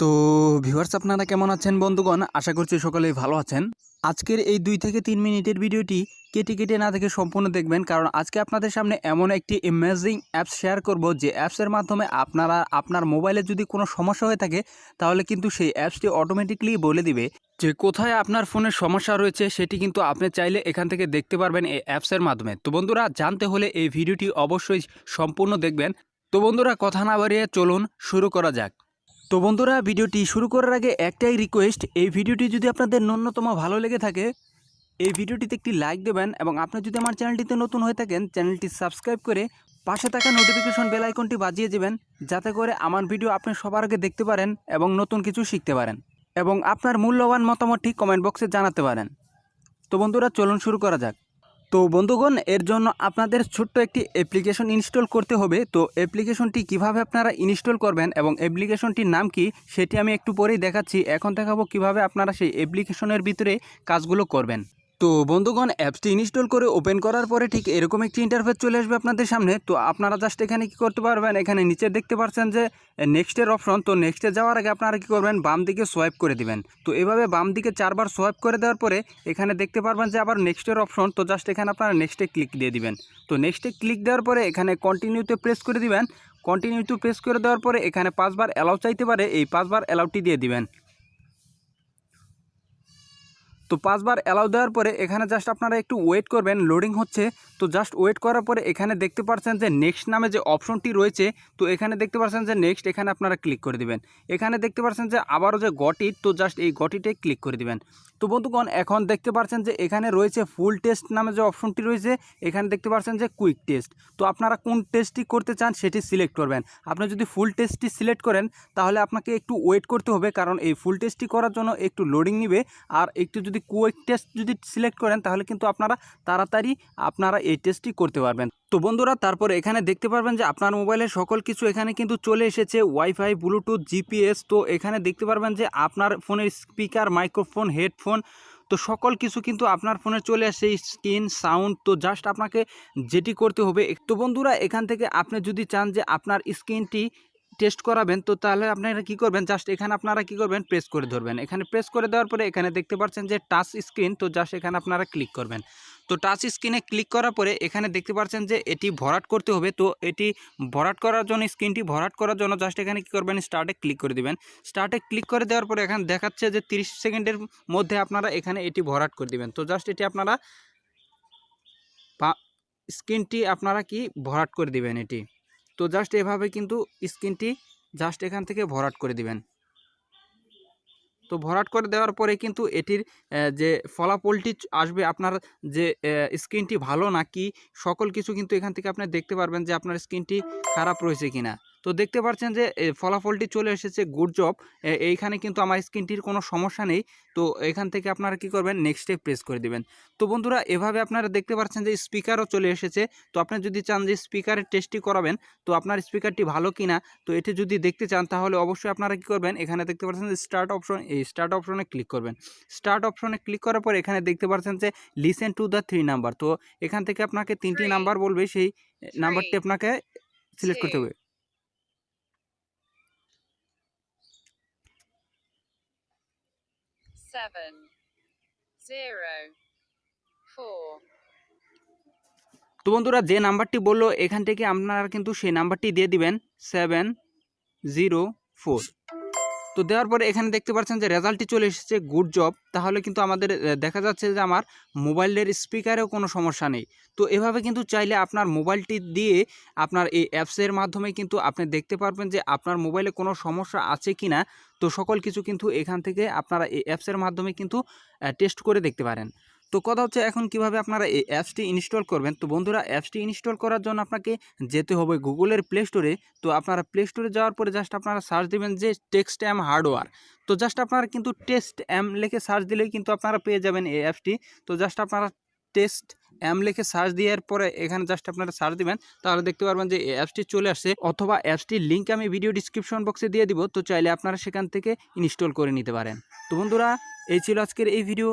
তো ভিউয়ার্স আপনারা কেমন আছেন বন্ধুগণ? আশা করছি সকলেই ভালো আছেন। আজকের এই দুই থেকে তিন মিনিটের ভিডিওটি কেটে কেটে না দেখে সম্পূর্ণ দেখবেন, কারণ আজকে আপনাদের সামনে এমন একটি ইমেজিং অ্যাপস শেয়ার করব, যে অ্যাপসের মাধ্যমে আপনারা আপনার মোবাইলে যদি কোনো সমস্যা হয়ে থাকে, তাহলে কিন্তু সেই অ্যাপসটি অটোমেটিকলি বলে দিবে যে কোথায় আপনার ফোনের সমস্যা রয়েছে, সেটি কিন্তু আপনি চাইলে এখান থেকে দেখতে পারবেন এই অ্যাপসের মাধ্যমে। তো বন্ধুরা, জানতে হলে এই ভিডিওটি অবশ্যই সম্পূর্ণ দেখবেন। তো বন্ধুরা, কথা না বাড়িয়ে চলুন, শুরু করা যাক। তো বন্ধুরা, ভিডিওটি শুরু করার আগে একটাই রিকোয়েস্ট এই ভিডিওটি যদি আপনাদের ন্যূনতম ভালো লেগে থাকে, এই ভিডিওটিতে একটি লাইক দেবেন এবং আপনি যদি আমার চ্যানেলটিতে নতুন হয়ে থাকেন, চ্যানেলটি সাবস্ক্রাইব করে পাশে থাকা নোটিফিকেশন বেল আইকনটি বাজিয়ে দেবেন, যাতে করে আমার ভিডিও আপনি সবার আগে দেখতে পারেন এবং নতুন কিছু শিখতে পারেন এবং আপনার মূল্যবান মতামতটি কমেন্ট বক্সে জানাতে পারেন। তো বন্ধুরা, চলুন শুরু করা যাক। তো বন্ধুগণ, এর জন্য আপনাদের ছোট্ট একটি অ্যাপ্লিকেশন ইনস্টল করতে হবে। তো অ্যাপ্লিকেশনটি কীভাবে আপনারা ইনস্টল করবেন এবং অ্যাপ্লিকেশনটির নাম কি, সেটি আমি একটু পরেই দেখাচ্ছি। এখন দেখাবো কীভাবে আপনারা সেই অ্যাপ্লিকেশনের ভিতরে কাজগুলো করবেন। তো বন্ধুগণ, অ্যাপসটি ইনস্টল করে ওপেন করার পরে ঠিক এরকম একটি ইন্টারফেস চলে আসবে আপনাদের সামনে। তো আপনারা জাস্ট এখানে কি করতে পারবেন? এখানে নিচে দেখতে পাচ্ছেন যে নেক্সটের অপশন তো নেক্সটে যাওয়ার আগে আপনারা কি করবেন? বাম দিকে সোয়াইপ করে দিবেন। তো এভাবে বাম দিকে চারবার সোয়াইপ করে দেওয়ার পরে এখানে দেখতে পারবেন যে আবার নেক্সটের অপশন তো জাস্ট এখানে আপনারা নেক্সটে ক্লিক দিয়ে দিবেন। তো নেক্সটে ক্লিক দেওয়ার পরে এখানে কন্টিনিউতে প্রেস করে দিবেন। কন্টিনিউতে প্রেস করে দেওয়ার পরে এখানে পাঁচবার অ্যালাউ চাইতে পারে, এই পাঁচবার অ্যালাউটি দিয়ে দিবেন। তো পাঁচবার অ্যালাউ দেওয়ার পরে এখানে জাস্ট আপনারা একটু ওয়েট করবেন লোডিং হচ্ছে। তো জাস্ট ওয়েট করার পরে এখানে দেখতে পাচ্ছেন যে নেক্সট নামে যে অপশনটি রয়েছে, তো এখানে দেখতে পাচ্ছেন যে নেক্সট এখানে আপনারা ক্লিক করে দিবেন। এখানে দেখতে পাচ্ছেন যে আবারও যে গটি তো জাস্ট এই গটিতে ক্লিক করে দিবেন। তো বন্ধুগণ, এখন দেখতে পাচ্ছেন যে এখানে রয়েছে ফুল টেস্ট নামে যে অপশনটি রয়েছে, এখানে দেখতে পাচ্ছেন যে কুইক টেস্ট তো আপনারা কোন টেস্টটি করতে চান সেটি সিলেক্ট করবেন। আপনি যদি ফুল টেস্টটি সিলেক্ট করেন, তাহলে আপনাকে একটু ওয়েট করতে হবে, কারণ এই ফুল টেস্টটি করার জন্য একটু লোডিং নিবে। আর একটু যদি কুইক টেস্ট যদি সিলেক্ট করেন, তাহলে কিন্তু আপনারা তাড়াতাড়ি আপনারা এই টেস্টটি করতে পারবেন। তো বন্ধুরা, তারপরে এখানে দেখতে পারবেন যে আপনার মোবাইলের সকল কিছু এখানে কিন্তু চলে এসেছে ওয়াইফাই ব্লুটুথ জিপিএস তো এখানে দেখতে পারবেন যে আপনার ফোনের স্পিকার মাইক্রোফোন হেডফোন তো সকল কিছু কিন্তু আপনার ফোনে চলে আসে স্ক্রিন সাউন্ড তো জাস্ট আপনাকে যেটি করতে হবে। তো বন্ধুরা, এখান থেকে আপনি যদি চান যে আপনার স্ক্রিনটি টেস্ট করাবেন, তো তাহলে আপনারা কি করবেন? জাস্ট এখানে আপনারা কি করবেন? প্রেস করে ধরবেন। এখানে প্রেস করে দেওয়ার পরে এখানে দেখতে পাচ্ছেন যে টাচ স্ক্রিন তো জাস্ট এখানে আপনারা ক্লিক করবেন। তো টাচ স্ক্রিনে ক্লিক করার পরে এখানে দেখতে পাচ্ছেন যে এটি ভরাট করতে হবে, তো এটি ভরাট করার জন্য স্ক্রিনটি ভরাট করার জন্য জাস্ট এখানে কী করবেন? স্টার্টে ক্লিক করে দিবেন। স্টার্টে ক্লিক করে দেওয়ার পরে এখানে দেখাচ্ছে যে 30 সেকেন্ডের মধ্যে আপনারা এখানে এটি ভরাট করে দিবেন। তো জাস্ট এটি আপনারা স্ক্রিনটি আপনারা কি ভরাট করে দিবেন এটি? তো জাস্ট এভাবে কিন্তু স্কিনটি জাস্ট এখান থেকে ভরাট করে দিবেন। তো ভরাট করে দেওয়ার পরে কিন্তু এটির যে ফলাফলটি আসবে আপনার যে স্ক্রিনটি ভালো নাকি, সকল কিছু কিন্তু এখান থেকে আপনি দেখতে পারবেন যে আপনার স্ক্রিনটি খারাপ রয়েছে কিনা। তো দেখতে পাচ্ছেন যে ফলাফলটি চলে এসেছে গুড জব এইখানে কিন্তু আমার স্ক্রিনটির কোনো সমস্যা নেই। তো এখান থেকে আপনারা কি করবেন? নেক্সট নেক্সটে প্রেস করে দিবেন। তো বন্ধুরা এভাবে আপনারা দেখতে পাচ্ছেন যে স্পিকারও চলে এসেছে। তো আপনি যদি চান যে স্পিকারের টেস্টটি করাবেন তো আপনার স্পিকারটি ভালো কিনা তো এটি যদি দেখতে চান তাহলে অবশ্যই আপনারা কি করবেন? এখানে দেখতে পাচ্ছেন যে স্টার্ট অপশন এই স্টার্ট অপশনে ক্লিক করবেন। স্টার্ট অপশনে ক্লিক করার পর এখানে দেখতে পাচ্ছেন যে listen to the three number তো এখান থেকে আপনাকে তিনটি নাম্বার বলবে সেই নাম্বারটি আপনাকে সিলেক্ট করতে হবে। Seven, zero, four. তো বন্ধুরা যে নাম্বারটি বলল, এখান থেকে আপনারা কিন্তু সেই নাম্বারটি দিয়ে দিবেন সেভেন জিরো ফোর তো দেওয়ার পরে এখানে দেখতে পাচ্ছেন যে রেজাল্টটি চলে এসেছে গুড জব তাহলে কিন্তু আমাদের দেখা যাচ্ছে যে আমার মোবাইলের স্পিকারেও কোনো সমস্যা নেই। তো এভাবে কিন্তু চাইলে আপনার মোবাইলটি দিয়ে আপনার এই অ্যাপসের মাধ্যমে কিন্তু আপনি দেখতে পারবেন যে আপনার মোবাইলে কোনো সমস্যা আছে কি না তো সকল কিছু কিন্তু এখান থেকে আপনারা এই অ্যাপসের মাধ্যমে কিন্তু টেস্ট করে দেখতে পারেন। তো কথা হচ্ছে এখন কীভাবে আপনারা এই অ্যাপসটি ইনস্টল করবেন? তো বন্ধুরা, অ্যাপসটি ইনস্টল করার জন্য আপনাকে যেতে হবে গুগলের প্লে স্টোরে। তো আপনারা প্লে স্টোরে যাওয়ার পরে জাস্ট আপনারা সার্চ দেবেন যে টেক্সট অ্যাম হার্ডওয়্যার। তো জাস্ট আপনারা কিন্তু টেস্ট অ্যাম লিখে সার্চ দিলেই কিন্তু আপনারা পেয়ে যাবেন এই অ্যাপসটি। তো জাস্ট আপনারা টেস্ট অ্যাম লিখে সার্চ দেওয়ার পরে এখানে জাস্ট আপনারা সার্চ দিবেন, তাহলে দেখতে পারবেন যে অ্যাপসটি চলে আসছে। অথবা অ্যাপসটির লিঙ্ক আমি ভিডিও ডিসক্রিপশন বক্সে দিয়ে দিব, তো চাইলে আপনারা সেখান থেকে ইনস্টল করে নিতে পারেন। তো বন্ধুরা, এই ছিল আজকের এই ভিডিও।